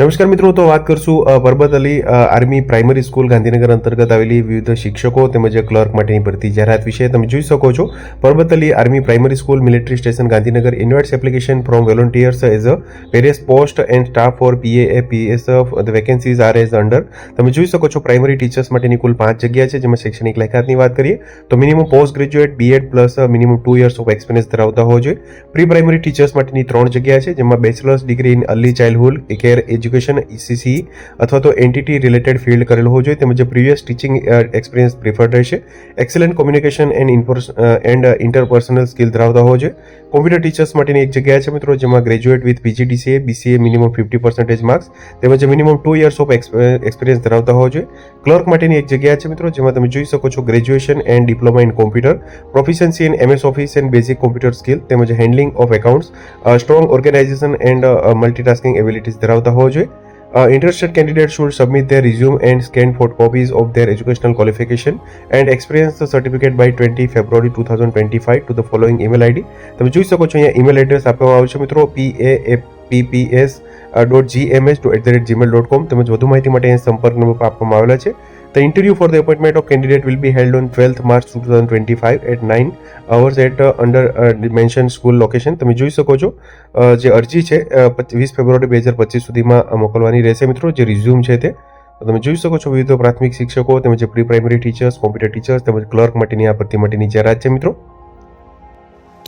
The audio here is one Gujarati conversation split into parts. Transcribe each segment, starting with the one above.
નમસ્કાર મિત્રો તો વાત કરશું Parbat Ali army primary school Gandhinagar અંતર્ગત આવેલી વિવિધ શિક્ષકો તેમજ ક્લર્ક માટેની ભરતી જાહેરાત વિશે તમે જોઈ શકો છો Parbat Ali army primary school military station Gandhinagar invites application from volunteers as a various post and staff for PA PS the vacancies are as under તમે જોઈ શકો છો પ્રાઇમરી ટીચર્સ માટેની કુલ પાંચ જગ્યા છે જેમાં શૈક્ષણિક લાયકાતની વાત કરીએ તો minimum post graduate BEd plus minimum two years of experience ધરાવતા હોવો જોઈએ પ્રી પ્રાઇમરી ટીચર્સ માટેની ત્રણ જગ્યા છે જેમાં bachelors degree in early childhood care edu education ECC e અથવા તો એન્ટિટી રિલેટેડ ફિલ્ડ કરેલો હોવું જોઈએ તેમજ પ્રીવિયસ ટીચિંગ એક્સપિરિયન્સ પ્રિફર્ડ રહેશે excellent communication and enforce and interpersonal skill ધરાવતા હોવો જોઈએ કોમ્પ્યુટર ટીચર્સ માટેની એક જગ્યા છે મિત્રો જેમાં graduate with PGDCA BCA minimum fifty percentage marks તેમજ minimum two years of experience ધરાવતા હોવા જોઈએ ક્લર્ક માટેની એક જગ્યા છે મિત્રો જેમાં તમે જોઈ શકો છો graduation and diploma in computer proficiency in MS office and basic computer skill તેમજ handling of accounts strong organisation and multitasking abilities ધરાવતા હોવા જોઈએ Uh, interested candidates should submit their resume and scanned photocopies of their educational qualification and experience the certificate by 20 February 2025 to the following email id તમે જોઈ શકો છો અહીંયા ઈમેલ એડ્રેસ આપવામાં આવ્યું છે મિત્રો P A F PPS dot GMS dot at the rate Gmail dot com તેમજ વધુ માહિતી માટે અહીંયા સંપર્ક નંબર આપવામાં આવેલા છે The interview for the appointment of candidate will be held on 12th March 2025 at 9 hours at uh, under uh, mentioned school location તમે જોઈ શકો છો જે અરજી છે વીસ ફેબ્રુઆરી બે હજાર પચીસ સુધીમાં મોકલવાની રહેશે મિત્રો જે રિઝ્યુમ છે તે તમે જોઈ શકો છો વિવિધ પ્રાથમિક શિક્ષકો તેમજ pre primary teachers computer teachers તેમજ ક્લર્ક માટેની આ ભરતી માટેની જાહેરાત છે મિત્રો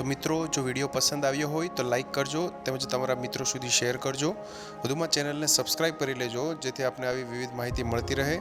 તો મિત્રો જો વિડીયો પસંદ આવ્યો હોય તો લાઇક કરજો તેમજ તમારા મિત્રો સુધી શેર કરજો વધુમાં ચેનલને સબસ્ક્રાઈબ કરી લેજો જેથી આપને આવી વિવિધ માહિતી મળતી રહે